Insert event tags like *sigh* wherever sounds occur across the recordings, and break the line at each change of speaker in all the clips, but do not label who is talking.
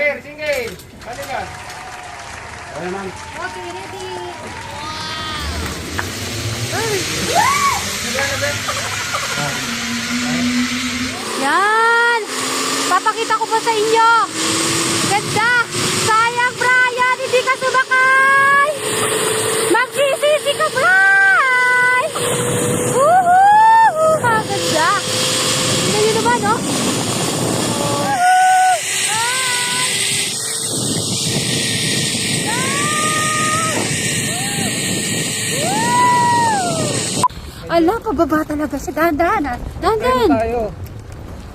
Saber, single. Ano ka? Ano naman?
Okay, ready. Yan! Papakita ko pa sa inyo. Ganda! Sayang, Brian! Hindi ka sumakay! Magsisisi ka, Brian! Woohoo! Kaganda! Tingnan nyo naman, oh. Ala, pababa talaga siya. Dahan-dahan, ah. Dahan-dahan.
tayo.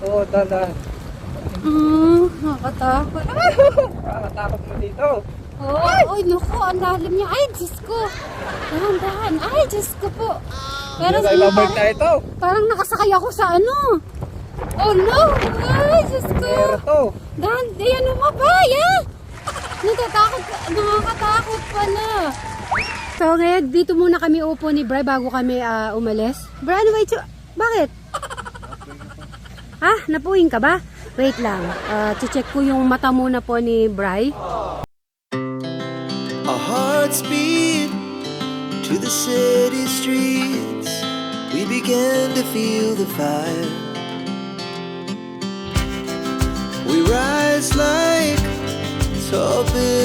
Oo, dadan.
Hmm, nakakatakot. *laughs*
Nakakatakot mo dito.
Oh, ay, naku, ang lalim niya. Ay, Diyos ko. Dahan-dahan. Ay, Diyos ko po. Pero
tayo babalik
parang,
ito.
parang nakasakay ako sa ano. Oh no! Ay, Diyos ko.
Pero to.
Dahan, ano mo ba? Yeah. Natatakot, ka- nakakatakot pala. So ngayon, dito muna kami upo ni Bray bago kami ah, umalis. Bray, ano ba ito? Bakit? Ah, napuwing ka ba? Wait lang. Ah, check ko yung mata muna po ni Bray.
Our hearts beat to the city streets. We began to feel the fire. We rise like tall buildings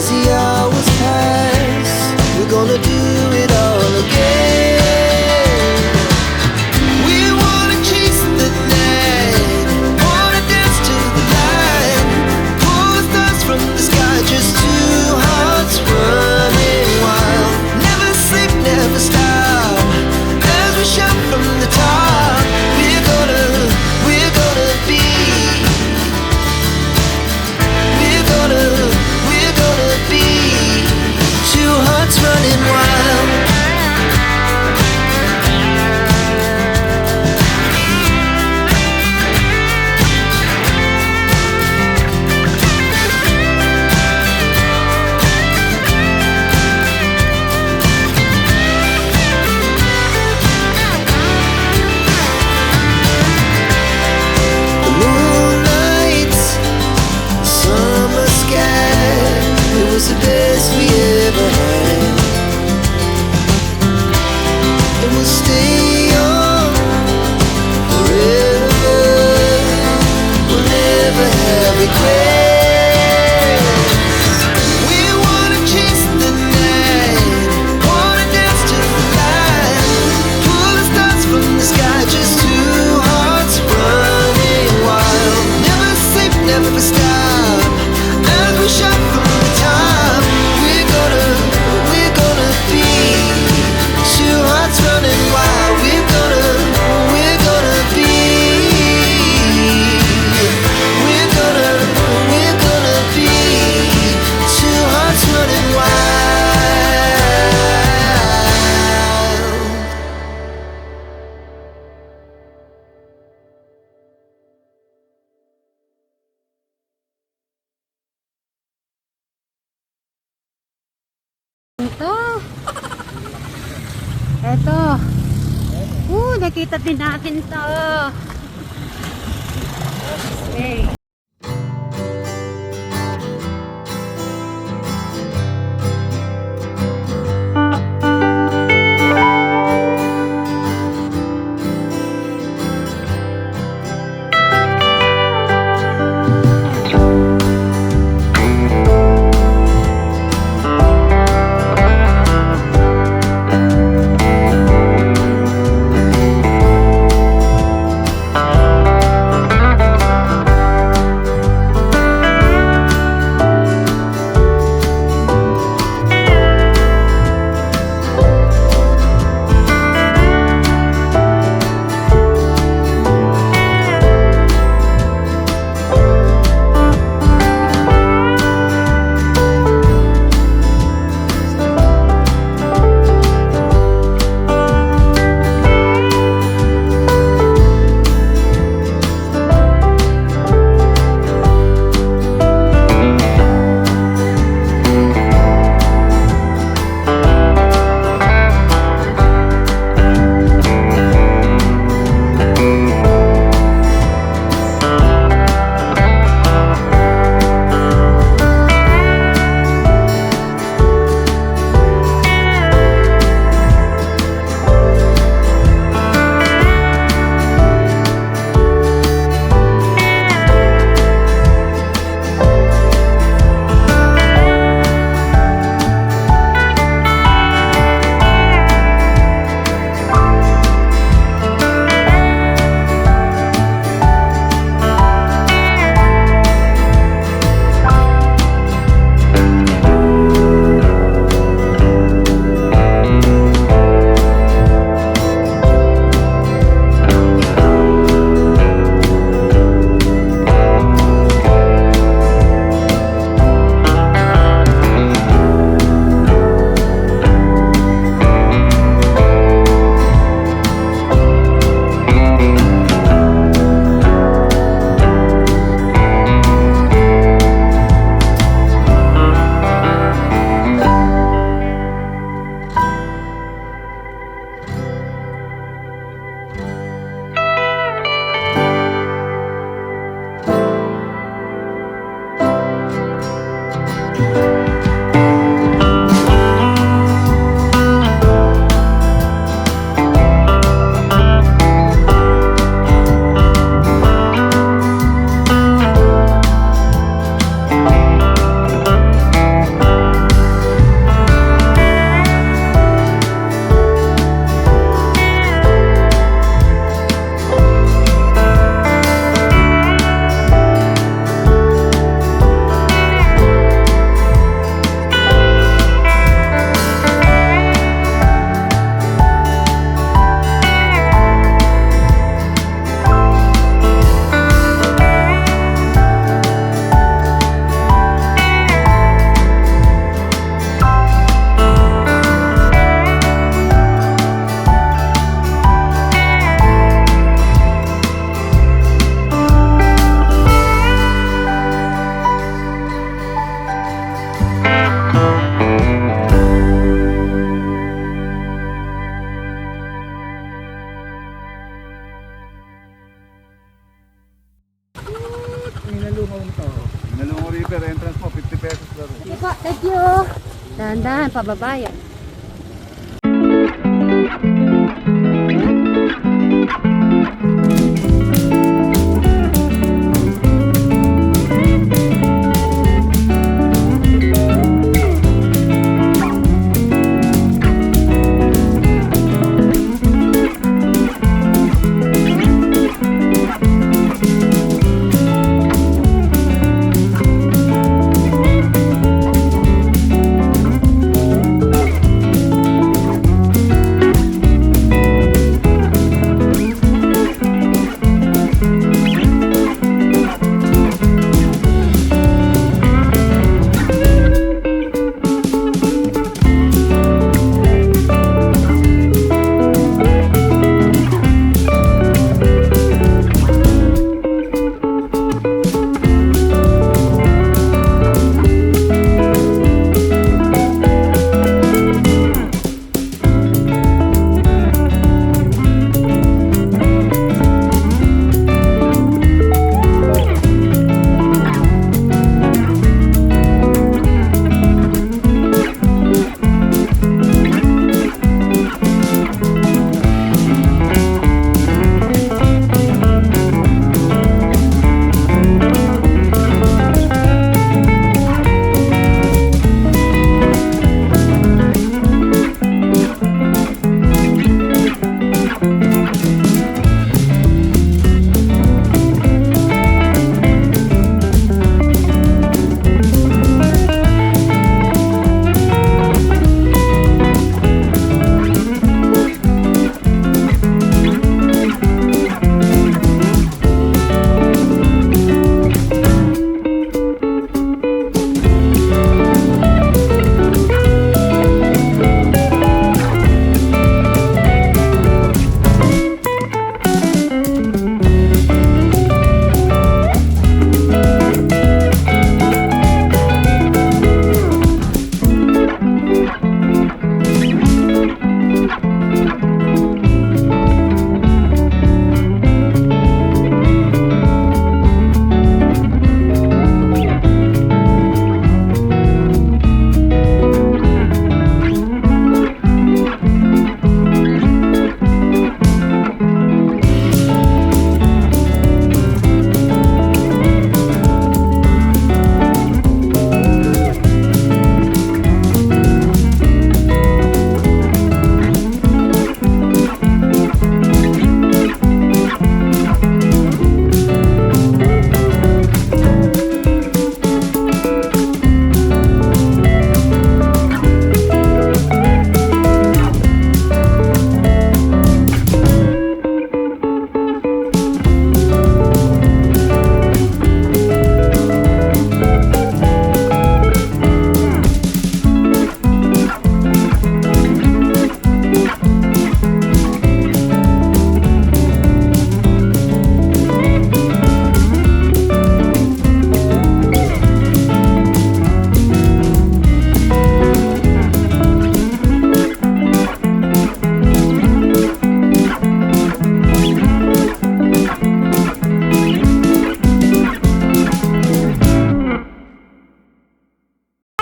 as the best we ever had.
Ito. Uh, nakita din natin to. Okay. Pababa yan.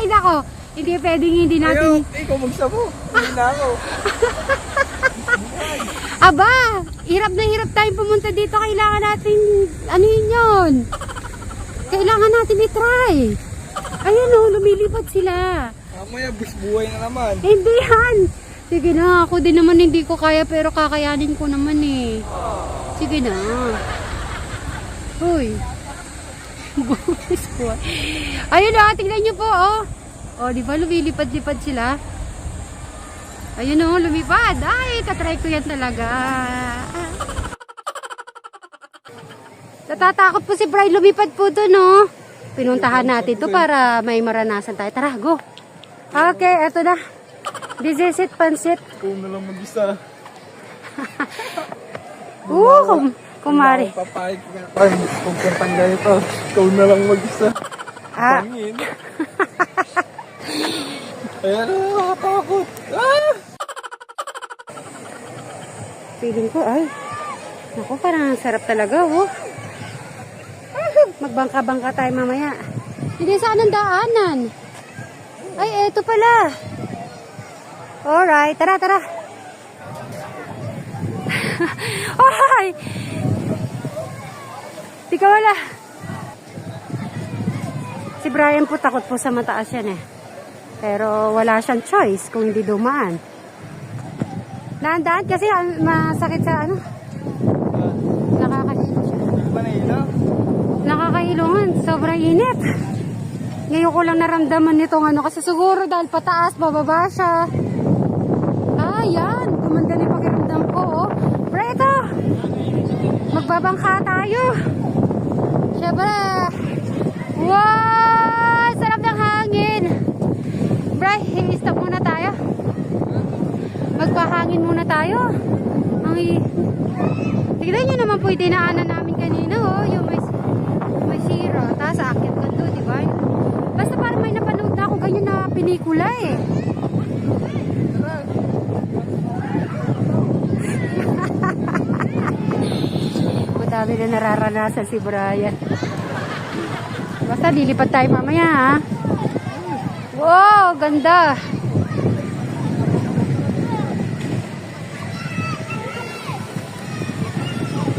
Nako, hindi pwedeng hindi natin...
ikaw magsabo. Hindi na ako. *laughs*
Aba, hirap na hirap tayong pumunta dito. Kailangan natin, ano yun yun? Kailangan natin i-try. Ayan o, lumilipad sila.
Mamaya, busbuhay na naman.
Hindi yan. Sige na, ako din naman hindi ko kaya pero kakayanin ko naman eh. Sige na. Uy. *laughs* Ayun o, tingnan nyo po oh. O, di ba lumilipad-lipad sila? Ayun o, lumipad. Ay, katry ko yan talaga. Natatakot po si Brian lumipad po doon, no? Pinuntahan natin to para may maranasan tayo. Tara, go. Okay, eto na. This is it, pansit.
Ikaw na lang mag-isa. *laughs*
Oo, kum kumari.
Papayag ka. Ay, kung kantang ganito, ikaw na lang mag-isa.
Ah,
Pangin. Ayan na, nakakatakot. Ah!
feeling ko, ay. Naku, parang ang sarap talaga, oh. Magba Magbangka-bangka tayo mamaya. Hindi saan ang daanan? Ay, eto pala. Alright, tara, tara. *laughs* Ay! Di ka wala. Si Brian po takot po sa mataas yan eh. Pero wala siyang choice kung hindi dumaan. Naandaan kasi masakit sa ano. Nakakahilo siya.
Manila.
Nakakahilungan. Sobrang init. Ngayon ko lang naramdaman nitong ano kasi siguro dahil pataas, bababa siya. Ah, yan. Gumanda na yung pakiramdam ko, oh. Preto! Magbabangka tayo. Siyempre. Wow! Sarap ng hangin. Bray, i-stop muna tayo. Magpahangin muna tayo. Ang i- Tignan nyo naman po yung dinaanan namin kanina, oh. Yung may, may sira. Tapos aakyat ka doon, di ba? Basta parang may napanood na ako ganyan na pinikula, eh. *laughs* Madami na nararanasan si Brian. Basta lilipad tayo mamaya, ha? Wow, ganda.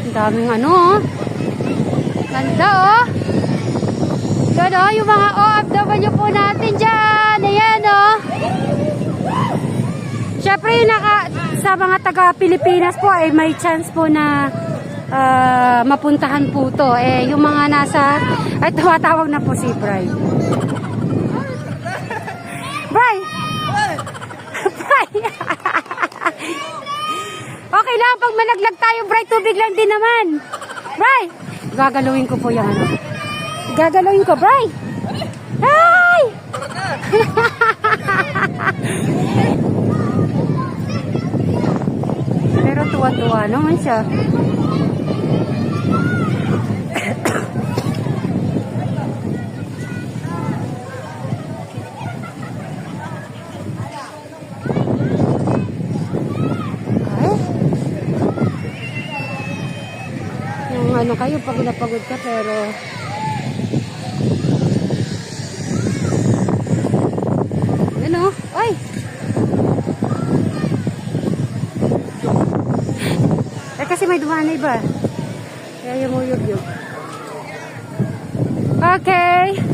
Ang daming ano, oh. Ganda, oh. Yan, oh, yung mga OFW po natin dyan. Ayan, oh. Siyempre, yung naka, sa mga taga-Pilipinas po, ay may chance po na ah, mapuntahan po to. Eh, yung mga nasa, ay tumatawag na po si Bry. Okay lang, pag malaglag tayo, Bry, tubig lang din naman. Bry! Gagalawin ko po yung ano. Gagalawin ko, Bry! Ay! *laughs* Pero tuwa-tuwa naman siya. Ano kayo, pag napagod ka pero ano? Ay! Eh kasi may dumaan na iba. Kaya yung yun yun. Okay.